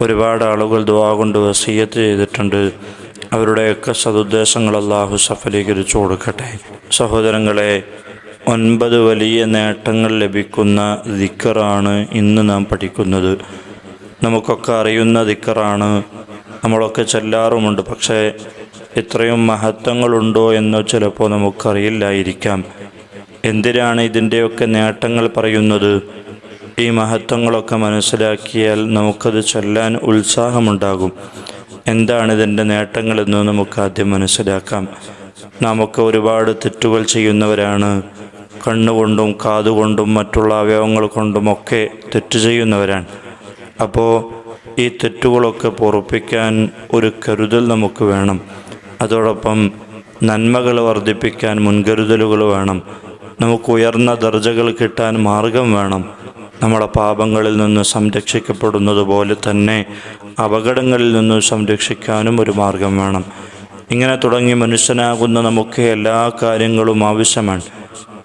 ഒരുപാട് ആളുകൾ ദുവാ കൊണ്ട് വസീയത്ത് ചെയ്തിട്ടുണ്ട്. അവരുടെയൊക്കെ സതുദ്ദേശങ്ങൾ അള്ളാഹു സഫലീകരിച്ചു കൊടുക്കട്ടെ. സഹോദരങ്ങളെ ഒൻപത് വലിയ നേട്ടങ്ങൾ ലഭിക്കുന്ന ദിക്കറാണ് ഇന്ന് നാം പഠിക്കുന്നത്. നമുക്കൊക്കെ അറിയുന്ന ദിക്കറാണ്. നമ്മളൊക്കെ ചെല്ലാറുമുണ്ട്. പക്ഷേ ഇത്രയും മഹത്വങ്ങളുണ്ടോ എന്ന് ചിലപ്പോൾ നമുക്കറിയില്ലായിരിക്കാം. എന്തിനാണ് ഇതിന്റെയൊക്കെ നേട്ടങ്ങൾ പറയുന്നത്? ഈ മഹത്വങ്ങളൊക്കെ മനസ്സിലാക്കിയാൽ നമുക്കത് ചൊല്ലാൻ ഉത്സാഹമുണ്ടാകും. എന്താണ് ഇതിന്റെ നേട്ടങ്ങളെന്ന് നമുക്ക് ആദ്യം മനസ്സിലാക്കാം. നമുക്ക് ഒരുപാട് തെറ്റുകൾ ചെയ്യുന്നവരാണ്. കണ്ണുകൊണ്ടും കാതുകൊണ്ടും മറ്റുള്ള അവയവങ്ങൾ കൊണ്ടുമൊക്കെ തെറ്റ് ചെയ്യുന്നവരാണ്. അപ്പോൾ ഈ തെറ്റുകളൊക്കെ പൊറുപ്പിക്കാൻ ഒരു കരുതൽ നമുക്ക് വേണം. അതോടൊപ്പം നന്മകൾ വർദ്ധിപ്പിക്കാൻ മുൻകരുതലുകൾ വേണം. നമുക്ക് ഉയർന്ന ദർജകൾ കിട്ടാൻ മാർഗം വേണം. നമ്മളെ പാപങ്ങളിൽ നിന്ന് സംരക്ഷിക്കപ്പെടുന്നത് പോലെ തന്നെ അപകടങ്ങളിൽ നിന്ന് സംരക്ഷിക്കാനും ഒരു മാർഗം വേണം. ഇങ്ങനെ തുടങ്ങി മനുഷ്യനാകുന്ന നമുക്ക് എല്ലാ കാര്യങ്ങളും ആവശ്യമാണ്.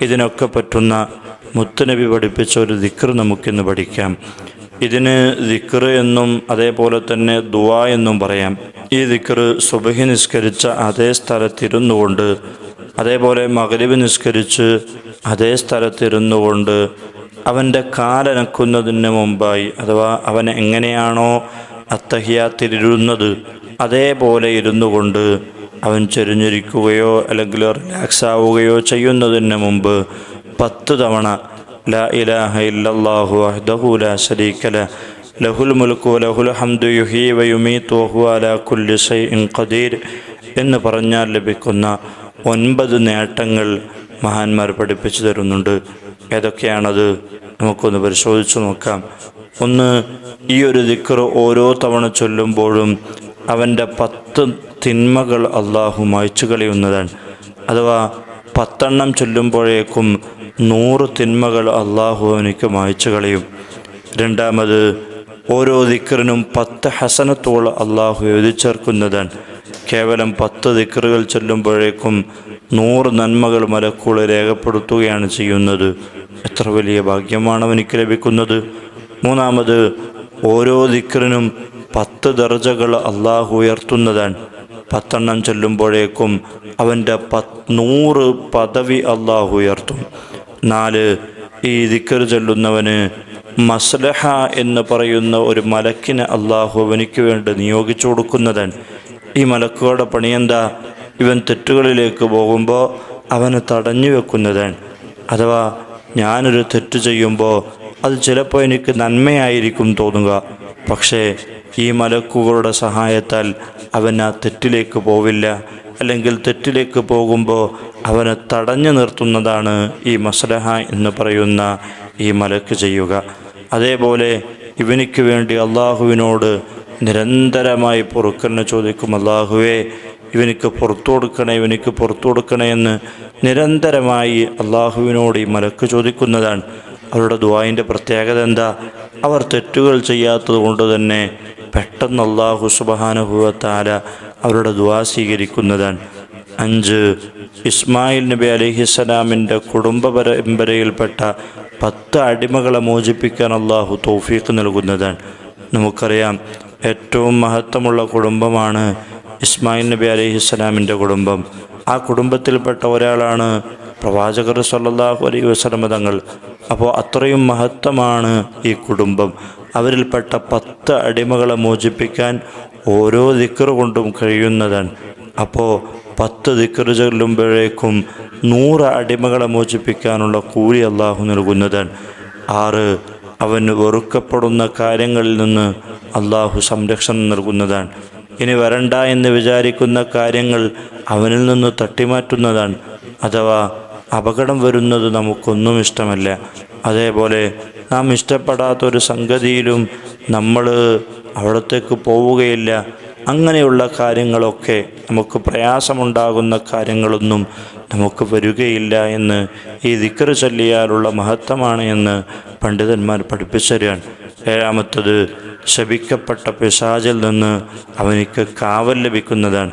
ഇതിനൊക്കെ പറ്റുന്ന മുത്തുനബി പഠിപ്പിച്ച ഒരു ദിക്ർ നമുക്കിന്ന് പഠിക്കാം. ഇതിന് ദിക്ർ എന്നും അതേപോലെ തന്നെ ദുവാ എന്നും പറയാം. ഈ ദിക്ർ സുബഹി നിസ്കരിച്ച അതേ സ്ഥലത്തിരുന്നു കൊണ്ട് അതേപോലെ മകരവ് നിസ്കരിച്ച് അതേ സ്ഥലത്തിരുന്നു കൊണ്ട് അവന്റെ കാലനക്കുന്നതിന് മുമ്പായി അഥവാ അവൻ എങ്ങനെയാണോ അത്തഹിയാത്തിലിരുന്നത് അതേപോലെ ഇരുന്നു കൊണ്ട് അവൻ ചെരിഞ്ഞിരിക്കുകയോ അല്ലെങ്കിൽ റിലാക്സ് ആവുകയോ ചെയ്യുന്നതിന് മുമ്പ് പത്ത് തവണ ലാ ഇലാഹ ഇല്ലല്ലാഹു അഹ്ദഹുല ലാ ശരീക ല ലഹുൽ മുൽക്കു ലഹുൽ ഹംദു യുഹി വയുമീതു തോഹു അലാ കുല്ലി ഷൈഇൻ ഖദീർ എന്ന് പറഞ്ഞാൽ ലഭിക്കുന്ന ഒൻപത് നേട്ടങ്ങൾ മഹാന്മാർ പഠിപ്പിച്ചു തരുന്നുണ്ട്. ഏതൊക്കെയാണത്? നമുക്കൊന്ന് പരിശോധിച്ചു നോക്കാം. ഒന്ന് ഈ ഒരു ദിക്കർ ഓരോ തവണ ചൊല്ലുമ്പോഴും അവന്റെ പത്ത് തിന്മകൾ അള്ളാഹു മായ്ച്ചു കളയുന്നതാണ്. അഥവാ പത്തെണ്ണം ചൊല്ലുമ്പോഴേക്കും നൂറ് തിന്മകൾ അള്ളാഹു അവനിക്ക് മായ്ച്ചു കളയും. രണ്ടാമത് ഓരോ ദിക്കറിനും പത്ത് ഹസനത്തോളം അള്ളാഹു എഴുതി ചേർക്കുന്നതാണ് കേവലം പത്ത് ദിക്കറുകൾ ചൊല്ലുമ്പോഴേക്കും നൂറ് നന്മകൾ മലക്കുകൾ രേഖപ്പെടുത്തുകയാണ് ചെയ്യുന്നത്. എത്ര വലിയ ഭാഗ്യമാണ് അവനിക്ക് ലഭിക്കുന്നത്. മൂന്നാമത് ഓരോ ദിക്കറിനും പത്ത് ദർജകൾ അള്ളാഹു ഉയർത്തുന്നതാണ് പത്തെണ്ണം ചൊല്ലുമ്പോഴേക്കും അവന്റെ പത്ത് നൂറ് പദവി അള്ളാഹു ഉയർത്തും. നാല് ഈ ദിക്കർ ചൊല്ലുന്നവന് മസ്ലഹ എന്ന് പറയുന്ന ഒരു മലക്കിനെ അള്ളാഹു അവനിക്ക് വേണ്ടി നിയോഗിച്ചു കൊടുക്കുന്നതാണ് ഈ മലക്കുകളുടെ പണിയെന്താ? ഇവൻ തെറ്റുകളിലേക്ക് പോകുമ്പോൾ അവനെ തടഞ്ഞു വെക്കുന്നതാണ് അഥവാ ഞാനൊരു തെറ്റ് ചെയ്യുമ്പോൾ അത് ചിലപ്പോൾ എനിക്ക് നന്മയായിരിക്കും തോന്നുക. പക്ഷേ ഈ മലക്കുകളുടെ സഹായത്താൽ അവൻ ആ തെറ്റിലേക്ക് പോവില്ല. അല്ലെങ്കിൽ തെറ്റിലേക്ക് പോകുമ്പോൾ അവനെ തടഞ്ഞു നിർത്തുന്നതാണ് ഈ മസ്ലഹ എന്ന് പറയുന്ന ഈ മലക്ക് ചെയ്യുക. അതേപോലെ ഇവനിക്ക് വേണ്ടി അള്ളാഹുവിനോട് നിരന്തരമായി പൊറുക്കലിനെ ചോദിക്കും അള്ളാഹുവേ ഇവനിക്ക് പുറത്തു കൊടുക്കണേ ഇവനിക്ക് പുറത്തു കൊടുക്കണേ എന്ന് നിരന്തരമായി അള്ളാഹുവിനോട് ഈ മലക്ക് ചോദിക്കുന്നതാണ്. അവരുടെ ദുവായിന്റെ പ്രത്യേകത എന്താ? അവർ തെറ്റുകൾ ചെയ്യാത്തത് കൊണ്ട് തന്നെ പെട്ടെന്ന് അള്ളാഹു സുബഹാനുഭവത്താല അവരുടെ ദുവാ സ്വീകരിക്കുന്നതാണ്. അഞ്ച് ഇസ്മായിൽ നബി അലിഹിസ്സലാമിന്റെ കുടുംബ പരമ്പരയിൽപ്പെട്ട പത്ത് അടിമകളെ മോചിപ്പിക്കാൻ അള്ളാഹു തോഫീക്ക് നൽകുന്നതാണ്. നമുക്കറിയാം ഏറ്റവും മഹത്വമുള്ള കുടുംബമാണ് ഇസ്മായിൽ നബി അലിഹിസ്സലാമിന്റെ കുടുംബം. ആ കുടുംബത്തിൽപ്പെട്ട ഒരാളാണ് പ്രവാചകർ സല്ലാഹു അലൈഹി വസ്ലമ തങ്ങൾ. അപ്പോൾ അത്രയും മഹത്വമാണ് ഈ കുടുംബം. അവരിൽപ്പെട്ട പത്ത് അടിമകളെ മോചിപ്പിക്കാൻ ഓരോ ദിക്കർ കൊണ്ടും കഴിയുന്നതാണ്. അപ്പോൾ പത്ത് ദിക്കർ ചെല്ലുമ്പോഴേക്കും നൂറ് അടിമകളെ മോചിപ്പിക്കാനുള്ള കൂലി അള്ളാഹു നൽകുന്നതാണ്. ആറ് അവന് വെറുക്കപ്പെടുന്ന കാര്യങ്ങളിൽ നിന്ന് അള്ളാഹു സംരക്ഷണം നൽകുന്നതാണ്. ഇനി വരണ്ട എന്ന് വിചാരിക്കുന്ന കാര്യങ്ങൾ അവനിൽ നിന്ന് തട്ടിമാറ്റുന്നതാണ്. അഥവാ അപകടം വരുന്നത് നമുക്കൊന്നും ഇഷ്ടമല്ല. അതേപോലെ നാം ഇഷ്ടപ്പെടാത്തൊരു സംഗതിയിലും നമ്മൾ അവിടത്തേക്ക് പോവുകയില്ല. അങ്ങനെയുള്ള കാര്യങ്ങളൊക്കെ നമുക്ക് പ്രയാസമുണ്ടാകുന്ന കാര്യങ്ങളൊന്നും നമുക്ക് വരികയില്ല എന്ന് ഈ ദിക്കറ് ചൊല്ലിയാലുള്ള മഹത്വമാണ് എന്ന് പണ്ഡിതന്മാർ പഠിപ്പിച്ചു തരികയാണ് ഏഴാമത്തത് ശപിക്കപ്പെട്ട പിശാചിൽ നിന്ന് അവനിക്ക് കാവൽ ലഭിക്കുന്നതാണ്.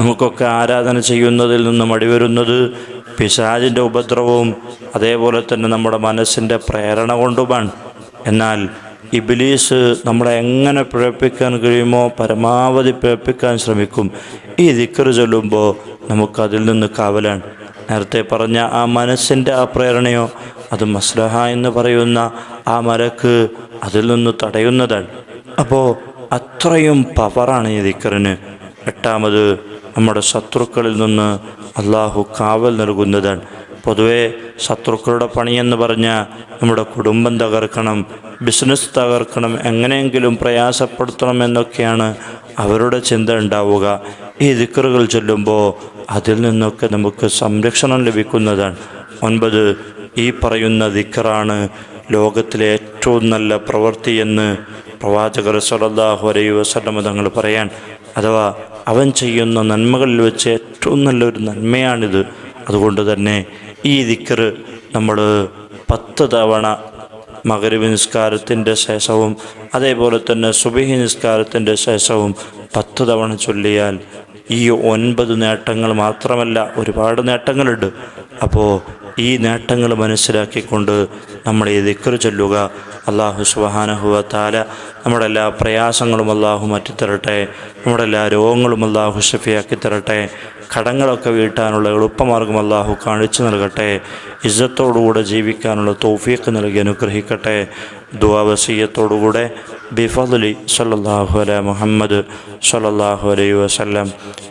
നമുക്കൊക്കെ ആരാധന ചെയ്യുന്നതിൽ നിന്ന് മടിവരുന്നത് പിശാചിന്റെ ഉപദ്രവവും അതേപോലെ തന്നെ നമ്മുടെ മനസ്സിന്റെ പ്രേരണ കൊണ്ടുമാണ്. എന്നാൽ ഇബിലീസ് നമ്മളെ എങ്ങനെ പിഴപ്പിക്കാൻ കഴിയുമോ പരമാവധി പിഴപ്പിക്കാൻ ശ്രമിക്കും. ഈ ദിക്കർ ചൊല്ലുമ്പോൾ നമുക്കതിൽ നിന്ന് കാവലാണ്. നേരത്തെ പറഞ്ഞ ആ മനസ്സിന്റെ ആ പ്രേരണയോ അത് മസ്ലഹ എന്ന് പറയുന്ന ആ മരക്ക് അതിൽ നിന്ന് തടയുന്നതാണ്. അപ്പോൾ അത്രയും പവറാണ് ഈ ദിക്കറിന്. എട്ടാമത് നമ്മുടെ ശത്രുക്കളിൽ നിന്ന് അള്ളാഹു കാവൽ നൽകുന്നതാണ് പൊതുവെ ശത്രുക്കളുടെ പണിയെന്ന് പറഞ്ഞാൽ നമ്മുടെ കുടുംബം തകർക്കണം ബിസിനസ് തകർക്കണം എങ്ങനെയെങ്കിലും പ്രയാസപ്പെടുത്തണം എന്നൊക്കെയാണ് അവരുടെ ചിന്ത ഉണ്ടാവുക. ഈ ദിക്കറുകൾ ചൊല്ലുമ്പോൾ അതിൽ നിന്നൊക്കെ നമുക്ക് സംരക്ഷണം ലഭിക്കുന്നതാണ്. ഒൻപത് ഈ പറയുന്ന ദിക്കറാണ് ലോകത്തിലെ ഏറ്റവും നല്ല പ്രവൃത്തി എന്ന് പ്രവാചകർ സലല്ലാഹു അലൈ വസ്ലമ തങ്ങൾ പറയാൻ അഥവാ അവൻ ചെയ്യുന്ന നന്മകളിൽ വെച്ച് ഏറ്റവും നല്ലൊരു നന്മയാണിത്. അതുകൊണ്ട് തന്നെ ഈ ദിക്കറ് നമ്മൾ പത്ത് തവണ മകരവി നിസ്കാരത്തിന്റെ ശേഷവും അതേപോലെ തന്നെ സുബഹി നിസ്കാരത്തിന്റെ ശേഷവും പത്ത് തവണ ചൊല്ലിയാൽ ഈ ഒൻപത് നേട്ടങ്ങൾ മാത്രമല്ല ഒരുപാട് നേട്ടങ്ങളുണ്ട്. അപ്പോൾ ഈ നേട്ടങ്ങൾ മനസ്സിലാക്കിക്കൊണ്ട് നമ്മൾ ഈ ദിക്കർ ചൊല്ലുക. അള്ളാഹു സുബാനഹുവ താല നമ്മുടെ എല്ലാ പ്രയാസങ്ങളും അള്ളാഹു മാറ്റിത്തരട്ടെ. നമ്മുടെ എല്ലാ രോഗങ്ങളും അള്ളാഹു ഷഫിയാക്കി തരട്ടെ കടങ്ങളൊക്കെ വീട്ടാനുള്ള എളുപ്പമാർഗം അള്ളാഹു കാണിച്ചു നൽകട്ടെ. ഇജ്ജത്തോടുകൂടെ ജീവിക്കാനുള്ള തോഫീക്ക് നൽകി അനുഗ്രഹിക്കട്ടെ. ദുവാവസീയത്തോടുകൂടെ ബിഫലി സല്ലാഹു അല മുഹമ്മദ് സല്ലാഹു അലൈ വസ്ലം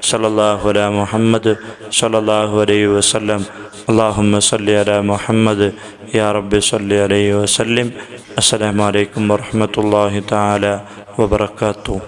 സല്ലാഹു അല മുഹമ്മദ് സല്ലാഹു അലൈ വസ്ലം അള്ളാഹുമ്മ സല്ലി അല മുഹമ്മദ്. യാ റബ്ബി സല്ലി അലൈ വസ്ലിം അസ്സലാമലൈക്കും വർഹമത്തല്ലാഹി താ تعالى وبركاته.